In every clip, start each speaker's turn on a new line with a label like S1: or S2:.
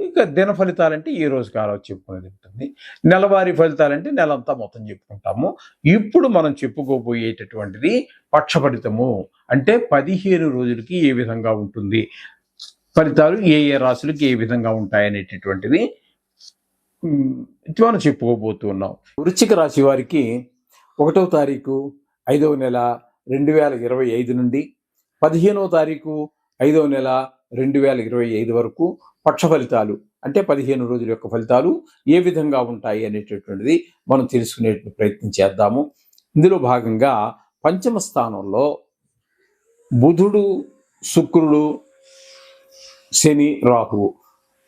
S1: ఇంకా దిన ఫలితాలంటే ఏ రోజు కాలం చెప్పుకునేది ఉంటుంది. నెలవారీ ఫలితాలంటే నెలంతా మొత్తం చెప్పుకుంటాము. ఇప్పుడు మనం చెప్పుకోబోయేటటువంటిది పక్ష ఫలితము అంటే పదిహేను రోజులకి ఏ విధంగా ఉంటుంది? ఫలితాలు ఏ ఏ రాశులకి ఏ విధంగా ఉంటాయనేటటువంటిది మనం ఇది మనం చెప్పుకోబోతున్నాం వృశ్చిక రాశి వారికి ఒకటవ తారీఖు ఐదవ నెల రెండు వేల ఇరవై ఐదు నుండి పదిహేనవ తారీఖు ఐదవ నెల రెండు వేల ఇరవై ఐదు వరకు పక్ష ఫలితాలు అంటే పదిహేను రోజుల యొక్క ఫలితాలు ఏ విధంగా ఉంటాయి అనేటటువంటిది మనం తెలుసుకునే ప్రయత్నం చేద్దాము. ఇందులో భాగంగా పంచమ స్థానంలో బుధుడు శుక్రుడు శని రాహువు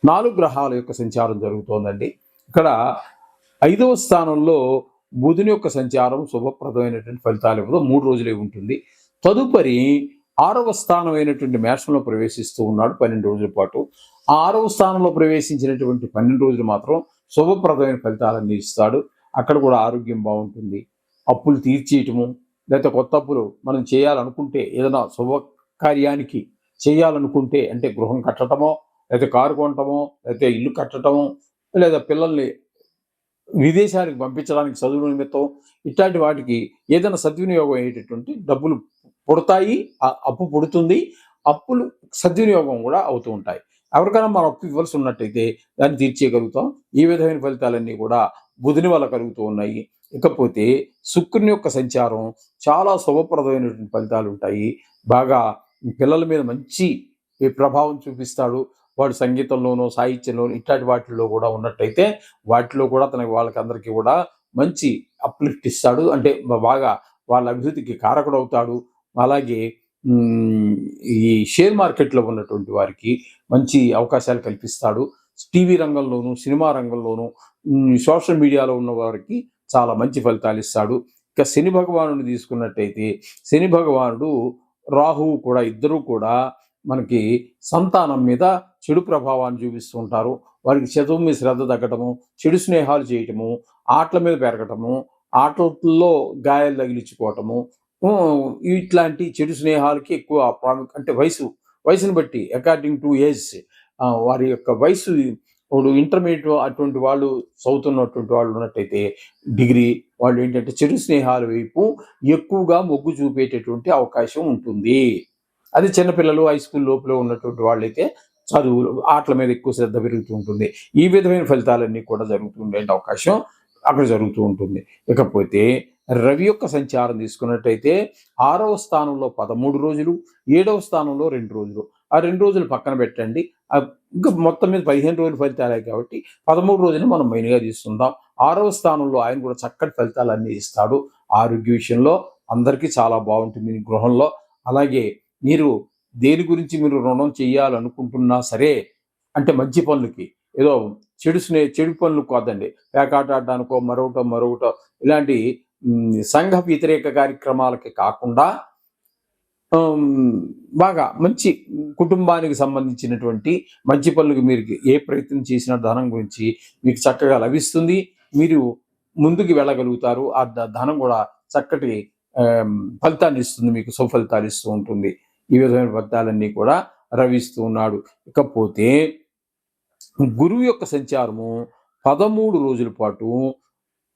S1: నాలుగు గ్రహాల యొక్క సంచారం జరుగుతోందండి. ఇక్కడ ఐదవ స్థానంలో బుధుని యొక్క సంచారం శుభప్రదమైనటువంటి ఫలితాలు ఇవ్వదు మూడు రోజులే ఉంటుంది. తదుపరి ఆరవ స్థానం అయినటువంటి మేషంలో ప్రవేశిస్తూ ఉన్నాడు పన్నెండు రోజుల పాటు. ఆ ఆరవ స్థానంలో ప్రవేశించినటువంటి పన్నెండు రోజులు మాత్రం శుభప్రదమైన ఫలితాలన్నీ ఇస్తాడు. అక్కడ కూడా ఆరోగ్యం బాగుంటుంది. అప్పులు తీర్చేయటము లేకపోతే కొత్త అప్పులు మనం చేయాలనుకుంటే ఏదైనా శుభకార్యానికి చేయాలనుకుంటే అంటే గృహం కట్టడమో లేకపోతే కారు కొనటమో లేకపోతే ఇల్లు కట్టడమో లేదా పిల్లల్ని విదేశానికి పంపించడానికి చదువు నిమిత్తం ఇట్లాంటి వాటికి ఏదైనా సద్వినియోగం అయ్యేటటువంటి డబ్బులు పుడతాయి ఆ అప్పు పుడుతుంది అప్పులు సద్వినియోగం కూడా అవుతూ ఉంటాయి. ఎవరికైనా మనం అప్పు ఇవ్వాల్సి ఉన్నట్టయితే దాన్ని తీర్చేయగలుగుతాం. ఈ విధమైన ఫలితాలన్నీ కూడా బుధుని వల్ల కలుగుతూ ఉన్నాయి. ఇకపోతే శుక్రుని యొక్క సంచారం చాలా శుభప్రదమైనటువంటి ఫలితాలు ఉంటాయి. బాగా పిల్లల మీద మంచి ప్రభావం చూపిస్తాడు. వాడు సంగీతంలోనో సాహిత్యంలోనో ఇట్లాంటి వాటిల్లో కూడా ఉన్నట్టయితే వాటిలో కూడా తనకి వాళ్ళకి అందరికీ కూడా మంచి అప్లిఫ్ట్ ఇస్తాడు. అంటే బాగా వాళ్ళ అభివృద్ధికి కారకుడు అవుతాడు అలాగే ఈ షేర్ మార్కెట్లో ఉన్నటువంటి వారికి మంచి అవకాశాలు కల్పిస్తాడు. టీవీ రంగంలోనూ సినిమా రంగంలోనూ సోషల్ మీడియాలో ఉన్న వారికి చాలా మంచి ఫలితాలు ఇస్తాడు. ఇక శని భగవానుడిని తీసుకున్నట్టయితే శని భగవానుడు రాహువు కూడా ఇద్దరూ కూడా మనకి సంతానం మీద చెడు ప్రభావాన్ని చూపిస్తూ ఉంటారు. వారికి చదువు మీద శ్రద్ధ తగ్గటము చెడు స్నేహాలు చేయటము ఆటల మీద పెరగటము ఆటల్లో గాయాలు తగిలించుకోవటము ఇట్లాంటి చెడు స్నేహాలకి ఎక్కువ ప్రాముఖ్యం అంటే వయసు వయసును బట్టి అకార్డింగ్ టు ఏజ్ వారి యొక్క వయసు ఇప్పుడు ఇంటర్మీడియట్ అటువంటి వాళ్ళు చదువుతున్నటువంటి వాళ్ళు ఉన్నట్టయితే డిగ్రీ వాళ్ళు ఏంటంటే చెడు స్నేహాల వైపు ఎక్కువగా మొగ్గు చూపేటటువంటి అవకాశం ఉంటుంది. అది చిన్నపిల్లలు హై స్కూల్ లోపల ఉన్నటువంటి వాళ్ళైతే చదువు ఆటల మీద ఎక్కువ శ్రద్ధ పెరుగుతూ ఉంటుంది. ఈ విధమైన ఫలితాలన్నీ కూడా జరుగుతుండే అవకాశం అక్కడ జరుగుతూ ఉంటుంది. ఇకపోతే రవి యొక్క సంచారం తీసుకున్నట్టయితే ఆరవ స్థానంలో పదమూడు రోజులు ఏడవ స్థానంలో రెండు రోజులు. ఆ రెండు రోజులు పక్కన పెట్టండి. ఇంకా మొత్తం మీద పదిహేను రోజులు ఫలితాలే కాబట్టి పదమూడు రోజులు మనం మెయిన్గా తీసుకుందాం. ఆరవ స్థానంలో ఆయన కూడా చక్కటి ఫలితాలు అన్ని ఇస్తాడు. ఆరోగ్య విషయంలో అందరికీ చాలా బాగుంటుంది మీ గృహంలో. అలాగే మీరు దేని గురించి మీరు రుణం చేయాలనుకుంటున్నా సరే అంటే మంచి పనులకి ఏదో చెడు చెడు పనులు కాదండి. పేకాట ఆడడానికో మరొకటో మరొకటో ఇలాంటి సంఘ వ్యతిరేక కార్యక్రమాలకి కాకుండా బాగా మంచి కుటుంబానికి సంబంధించినటువంటి మంచి పనులకు మీరు ఏ ప్రయత్నం చేసిన ధనం గురించి మీకు చక్కగా లభిస్తుంది. మీరు ముందుకు వెళ్ళగలుగుతారు. ఆ ధనం కూడా చక్కటి ఫలితాన్ని ఇస్తుంది. మీకు సుఫలితాలు ఇస్తూ ఉంటుంది. ఈ విధమైన ఫలితాలన్నీ కూడా రవిస్తూ ఉన్నాడు. ఇకపోతే గురువు యొక్క సంచారము పదమూడు రోజుల పాటు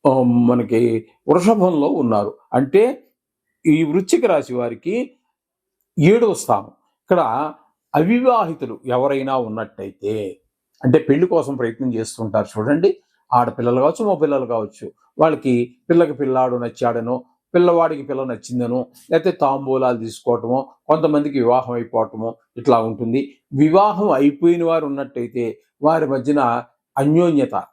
S1: మనకి వృషభంలో ఉన్నారు. అంటే ఈ వృశ్చిక రాశి వారికి ఏడవ స్థానం. ఇక్కడ అవివాహితులు ఎవరైనా ఉన్నట్టయితే అంటే పెళ్ళి కోసం ప్రయత్నం చేస్తుంటారు చూడండి. ఆడపిల్లలు కావచ్చు మా పిల్లలు కావచ్చు. వాళ్ళకి పిల్లకి పిల్లాడు నచ్చాడనో పిల్లవాడికి పిల్ల నచ్చిందనో లేకపోతే తాంబూలాలు తీసుకోవటమో కొంతమందికి వివాహం అయిపోవటమో ఇట్లా ఉంటుంది. వివాహం అయిపోయిన వారు ఉన్నట్టయితే వారి మధ్యన అన్యోన్యత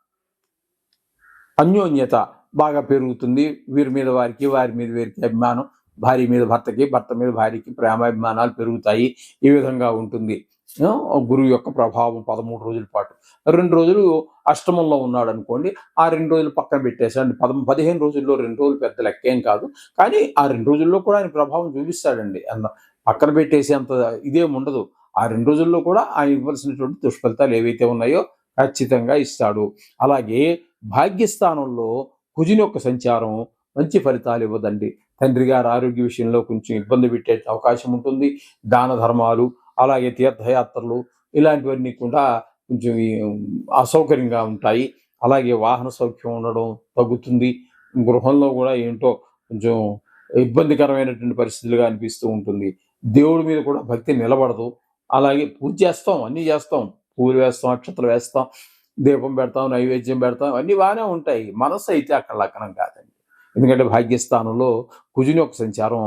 S1: అన్యోన్యత బాగా పెరుగుతుంది. వీరి మీద వారికి వారి మీద వీరికి అభిమానం భార్య మీద భర్తకి భర్త మీద భార్యకి ప్రేమాభిమానాలు పెరుగుతాయి. ఈ విధంగా ఉంటుంది. గురువు యొక్క ప్రభావం పదమూడు రోజుల పాటు. రెండు రోజులు అష్టమంలో ఉన్నాడు అనుకోండి ఆ రెండు రోజులు పక్కన పెట్టేసాడు పద పదిహేను రోజుల్లో రెండు రోజులు పెద్ద లెక్కేం కాదు. కానీ ఆ రెండు రోజుల్లో కూడా ఆయన ప్రభావం చూపిస్తాడండి. అంత పక్కన పెట్టేసి అంత ఇదేం ఉండదు. ఆ రెండు రోజుల్లో కూడా ఆయన ఇవ్వాల్సినటువంటి దుష్ఫలితాలు ఏవైతే ఉన్నాయో ఖచ్చితంగా ఇస్తాడు. అలాగే భాగ్యస్థానంలో కుజుని యొక్క సంచారం మంచి ఫలితాలు ఇవ్వదండి. తండ్రి గారు ఆరోగ్య విషయంలో కొంచెం ఇబ్బంది పెట్టే అవకాశం ఉంటుంది. దాన ధర్మాలు అలాగే తీర్థయాత్రలు ఇలాంటివన్నీ కూడా కొంచెం అసౌకర్యంగా ఉంటాయి. అలాగే వాహన సౌఖ్యం ఉండడం తగ్గుతుంది. గృహంలో కూడా ఏంటో కొంచెం ఇబ్బందికరమైనటువంటి పరిస్థితులుగా అనిపిస్తూ ఉంటుంది. దేవుడి మీద కూడా భక్తి నిలబడదు. అలాగే పూజ చేస్తాం అన్నీ చేస్తాం. పూలు వేస్తాం అక్షతలు వేస్తాం. దీపం పెడతాం నైవేద్యం పెడతాం అన్నీ బాగానే ఉంటాయి. మనసు అయితే అక్కడ లగ్నం కాదండి. ఎందుకంటే భాగ్యస్థానంలో కుజుని యొక్క సంచారం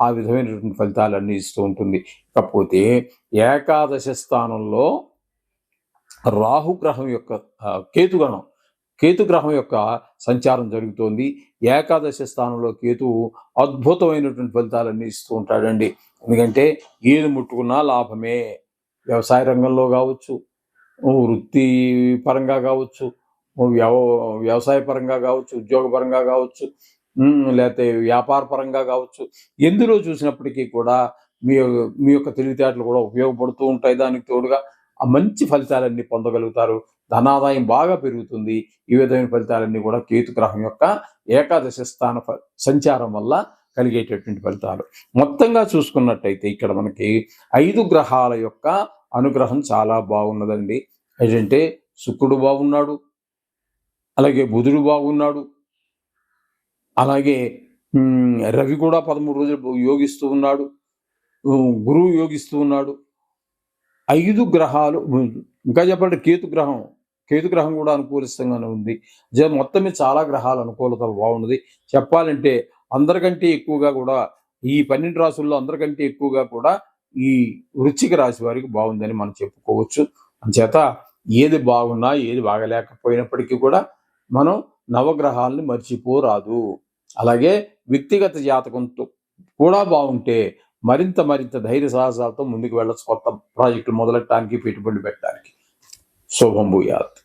S1: ఆ విధమైనటువంటి ఫలితాలన్నీ ఇస్తూ ఉంటుంది. కాకపోతే ఏకాదశ స్థానంలో రాహుగ్రహం యొక్క కేతుగణం కేతుగ్రహం యొక్క సంచారం జరుగుతోంది. ఏకాదశ స్థానంలో కేతు అద్భుతమైనటువంటి ఫలితాలన్నీ ఇస్తూ ఉంటాడండి. ఎందుకంటే ఏది ముట్టుకున్నా లాభమే. వ్యవసాయ రంగంలో కావచ్చు వృత్తి పరంగా కావచ్చు వ్యవ వ్యవసాయ పరంగా కావచ్చు ఉద్యోగ పరంగా కావచ్చు లేకపోతే వ్యాపార పరంగా కావచ్చు ఎందులో చూసినప్పటికీ కూడా మీ మీ యొక్క తెలివితేటలు కూడా ఉపయోగపడుతూ ఉంటాయి. దానికి తోడుగా ఆ మంచి ఫలితాలన్నీ పొందగలుగుతారు. ధనాదాయం బాగా పెరుగుతుంది. ఈ విధమైన ఫలితాలన్నీ కూడా కేతు గ్రహం యొక్క ఏకాదశి స్థాన సంచారం వల్ల కలిగేటటువంటి ఫలితాలు. మొత్తంగా చూసుకున్నట్టయితే ఇక్కడ మనకి ఐదు గ్రహాల యొక్క అనుగ్రహం చాలా బాగున్నదండి. ఏంటంటే శుక్రుడు బాగున్నాడు అలాగే బుధుడు బాగున్నాడు అలాగే రవి కూడా పదమూడు రోజులు యోగిస్తూ ఉన్నాడు గురువు యోగిస్తూ ఉన్నాడు. ఐదు గ్రహాలు ఇంకా చెప్పాలంటే కేతు గ్రహం కేతు గ్రహం కూడా అనుకూలిస్తంగానే ఉంది. జ- మొత్తం మీద చాలా గ్రహాలు అనుకూలత బాగున్నది. చెప్పాలంటే అందరికంటే ఎక్కువగా కూడా ఈ పన్నెండు రాసుల్లో అందరికంటే ఎక్కువగా కూడా ఈ వృచ్చిక రాశి వారికి బాగుందని మనం చెప్పుకోవచ్చు. అంచేత ఏది బాగున్నా ఏది బాగలేకపోయినప్పటికీ కూడా మనం నవగ్రహాలని మర్చిపోరాదు. అలాగే వ్యక్తిగత జాతకంతో కూడా బాగుంటే మరింత మరింత ధైర్య సాహసాలతో ముందుకు వెళ్ళచ్చు. కొత్త ప్రాజెక్టులు మొదలెట్టడానికి పెట్టుబడి పెట్టడానికి. శుభం భూయాత్.